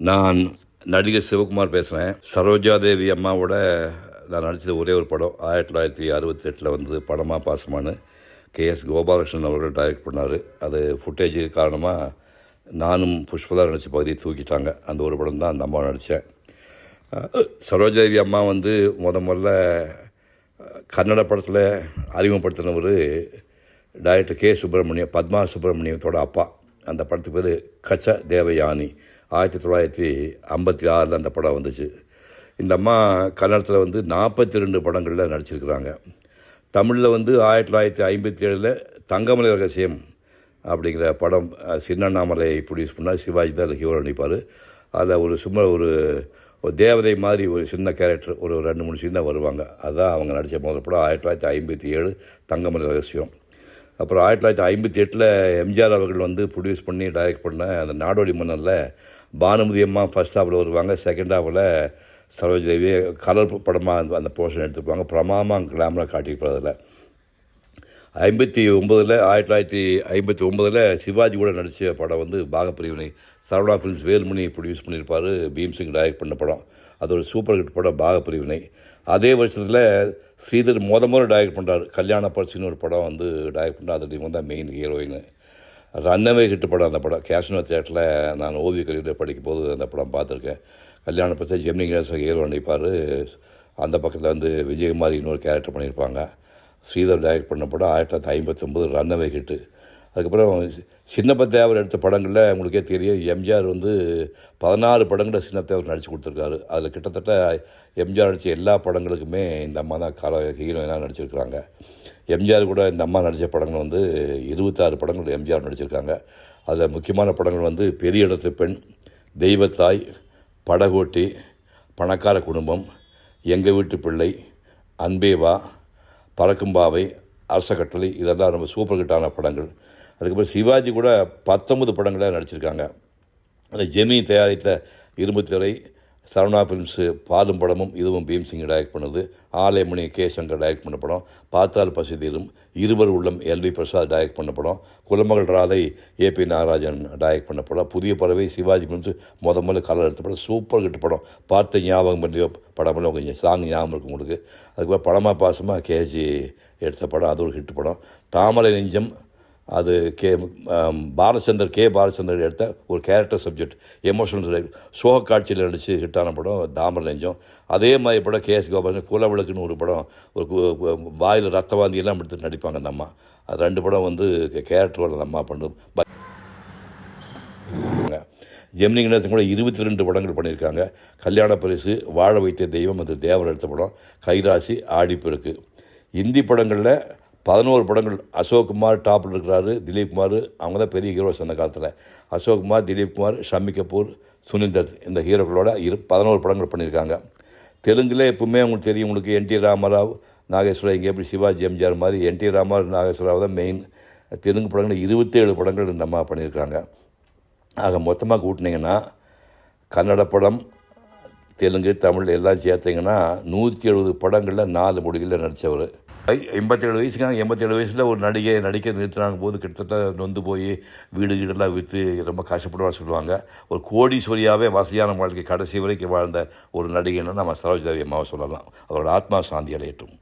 நான் நடிகர் சிவகுமார் பேசுகிறேன் சரோஜா தேவி அம்மாவோட நான் நடித்தது ஒரே ஒரு படம். ஆயிரத்தி தொள்ளாயிரத்தி அறுபத்தெட்டில் வந்தது படமா பாசமானு கே எஸ் கோபாலகிருஷ்ணன் அவர்கள் டைரக்ட் பண்ணார். அது ஃபுட்டேஜ் காரணமாக நானும் புஷ்பதா நடித்த பகுதியை தூக்கிட்டாங்க. அந்த ஒரு படம் தான் அந்த அம்மா நடித்தேன் சரோஜாதேவி அம்மா வந்து முத முதல்ல கன்னட படத்தில் அறிமுகப்படுத்தினவர் டைரக்டர் கே சுப்பிரமணியம் பத்மா சுப்பிரமணியத்தோட அப்பா. அந்த படத்துக்கு பேர் கச்ச தேவயானி. ஆயிரத்தி தொள்ளாயிரத்தி ஐம்பத்தி ஆறில் அந்த படம் வந்துச்சு. இந்த அம்மா கன்னடத்தில் வந்து நாற்பத்தி ரெண்டு படங்களில் நடிச்சிருக்கிறாங்க. தமிழில் வந்து ஆயிரத்தி தொள்ளாயிரத்தி ஐம்பத்தி ஏழில் தங்கமலை ரகசியம் அப்படிங்கிற படம் அஹ், சின்னண்ணாமலை ப்ரொடியூஸ் பண்ணால் சிவாஜி தான் அதில் ஹீரோ நடிப்பார். அதில் ஒரு சும்மா ஒரு ஒரு தேவதை மாதிரி ஒரு சின்ன கேரக்டர் ஒரு ரெண்டு மூணு சின்ன வருவாங்க. அதுதான் அவங்க நடித்த முதல் படம். ஆயிரத்தி தொள்ளாயிரத்தி ஐம்பத்தி ஏழு தங்கமலை ரகசியம் அப்புறம் ஆயிரத்தி தொள்ளாயிரத்தி ஐம்பத்தி எட்டில் எம்ஜிஆர் அவர்கள் வந்து ப்ரொடியூஸ் பண்ணி டைரக்ட் பண்ண அந்த நாடோடி மன்னரில் பானுமதி அம்மா ஃபர்ஸ்ட் ஹாஃபில் வருவாங்க செகண்ட் ஹாஃபில் சரோஜதேவி கலர் படமாக அந்த அந்த போர்ஷன் எடுத்துருப்பாங்க பிரமாமாக கிளாமராக காட்டியிருப்பார் அதில். ஐம்பத்தி ஒம்பதில் ஆயிரத்தி தொள்ளாயிரத்தி ஐம்பத்தி ஒம்பதில் சிவாஜி கூட நடித்த படம் வந்து பாகப்பிரிவினை. சரவணா ஃபிலிம்ஸ் வேல்மணி ப்ரொடியூஸ் பண்ணியிருப்பார் பீம்சிங் டைரக்ட் பண்ண படம். அது ஒரு சூப்பர் ஹிட் படம் பாகப்பிரிவினை. அதே வருஷத்தில் ஸ்ரீதர் முத முறை டைரக்ட் பண்ணுறார் கல்யாண பரிசுன்னு ஒரு படம் வந்து டைரக்ட் பண்ணுறார் அதில் இவங்க தான் மெயின் ஹீரோயின் ரன்னவே ஹிட் படம் அந்த படம். கேஷ்னோ தேட்டரில் நான் ஓவிய கல்லூரியில் படிக்கும் போது அந்த படம் பார்த்துருக்கேன். கல்யாண பரிசு ஜெமினி கணேசன் ஹீரோ நடிப்பார் அந்த பக்கத்தில் வந்து விஜயகுமார் இன்னொரு கேரக்டர் பண்ணியிருப்பாங்க ஸ்ரீதர் டைரக்ட் பண்ண படம் ஆயிரத்தி தொள்ளாயிரத்தி ஐம்பத்தொம்பது ரன்னவே ஹிட்டு அதுக்கப்புறம் சின்னப்பத்தேவர் எடுத்த படங்களில் உங்களுக்கே தெரியும் எம்ஜிஆர் வந்து பதினாறு படங்களில் சின்னப்பத்தேவர் நடித்து கொடுத்துருக்காரு. அதில் கிட்டத்தட்ட எம்ஜிஆர் நடித்த எல்லா படங்களுக்குமே இந்த அம்மா தான் கால ஹீரோயினாக நடிச்சிருக்கிறாங்க. எம்ஜிஆர் கூட இந்த அம்மா நடித்த படங்கள் வந்து இருபத்தாறு படங்கள் எம்ஜிஆர் நடிச்சிருக்காங்க. அதில் முக்கியமான படங்கள் வந்து பெரிய இடத்து பெண் தெய்வத்தாய் படகோட்டி பணக்கார குடும்பம் எங்கள் வீட்டு பிள்ளை அன்பேவா பறக்கும்பாவை அரச கட்டளை இதெல்லாம் ரொம்ப சூப்பர் ஹிட்டான படங்கள். அதுக்கப்புறம் சிவாஜி கூட பத்தொன்பது படங்களாக நடிச்சிருக்காங்க. அந்த ஜெமினி தயாரித்த இரும்புத்திரை சரவணா ஃபிலிம்ஸு பாலும் படமும் இதுவும் பீம்சிங் டைரக்ட் பண்ணது. ஆலயமணி கே சங்கர் டைரக்ட் பண்ண படம். பாத்தால் பசிதீரும் இருவர் உள்ளம் எல்வி பிரசாத் டைரக்ட் பண்ண படம். Kulamagal Radhai A P Nagarajan direct பண்ண படம். புதிய பறவை சிவாஜி ஃபிலிம்ஸ் முத முதல்ல கலர் எடுத்த படம். சூப்பர் ஹிட் படம். பார்த்த ஞாபகம் பண்ணியோ படமெல்லாம் கொஞ்சம் சாங் ஞாபகம் இருக்கும் உங்களுக்கு. அதுக்கப்புறம் படமாக பாசமாக கேஜி எடுத்த படம். அது ஒரு ஹிட் படம். தாமரை நெஞ்சம் அது கே பாலச்சந்தர் கே பாலச்சந்தர் எடுத்த ஒரு கேரக்டர் சப்ஜெக்ட் எமோஷனல் சோக காட்சியில் நடித்து ஹிட்டான படம் தாமர் நெஞ்சம். அதே மாதிரி படம் கேஎஸ் கோபாலன் குலவிளக்குன்னு ஒரு படம் ஒரு வாயில் ரத்த எல்லாம் எடுத்து நடிப்பாங்க அந்த அம்மா. அது ரெண்டு படம் வந்து கேரக்டர் அந்த அம்மா பண்ணும் ஜெமினி கணேசன் கூட இருபத்தி ரெண்டு படங்கள் பண்ணியிருக்காங்க. கல்யாண பரிசு வாழ வைத்த தெய்வம் அது தேவர் எடுத்த படம். கைராசி ஆடிப்பெருக்கு. இந்தி படங்களில் பதினோரு படங்கள். அசோக்குமார் டாப்பில் இருக்கிறாரு திலீப் குமார் அவங்க தான் பெரிய ஹீரோஸ் அந்த காலத்தில். அசோக்குமார் திலீப் குமார் ஷம்மி கபூர் சுனில் தத் இந்த ஹீரோக்களோட இரு பதினோரு படங்கள் பண்ணியிருக்காங்க. தெலுங்கில் எப்பவுமே உங்களுக்கு தெரியும் உங்களுக்கு என் டி ராமராவ் நாகேஸ்வரா இங்கே எப்படி சிவாஜி எம்ஜிஆர் மாதிரி என் டி ராமராவ் நாகேஸ்வராவ் தான் மெயின் தெலுங்கு படங்கள் இருபத்தேழு படங்கள் இந்த அம்மா பண்ணியிருக்காங்க. ஆக மொத்தமாக கூட்டினீங்கன்னா கன்னட படம் தெலுங்கு தமிழ் எல்லாம் சேர்த்தீங்கன்னா நூற்றி எழுபது படங்களில் நாலு மொழிகளில் நடித்தவர் எண்பத்தேழு வயசுக்கான எண்பத்தேழு வயசில் ஒரு நடிகை நடிக்க நிறுத்தினாங்க போது கிட்டத்தட்ட நொந்து போய் வீடு வீடெல்லாம் விற்று ரொம்ப கஷ்டப்படுவான்னு சொல்லுவாங்க. ஒரு கோடீஸ்வரியாகவே வசதியான வாழ்க்கை கடைசி வரைக்கும் வாழ்ந்த ஒரு நடிகைன்னு நம்ம சரோஜாவி அம்மாவை சொல்லலாம். அவரோட ஆத்மா சாந்தி அடையட்டும்.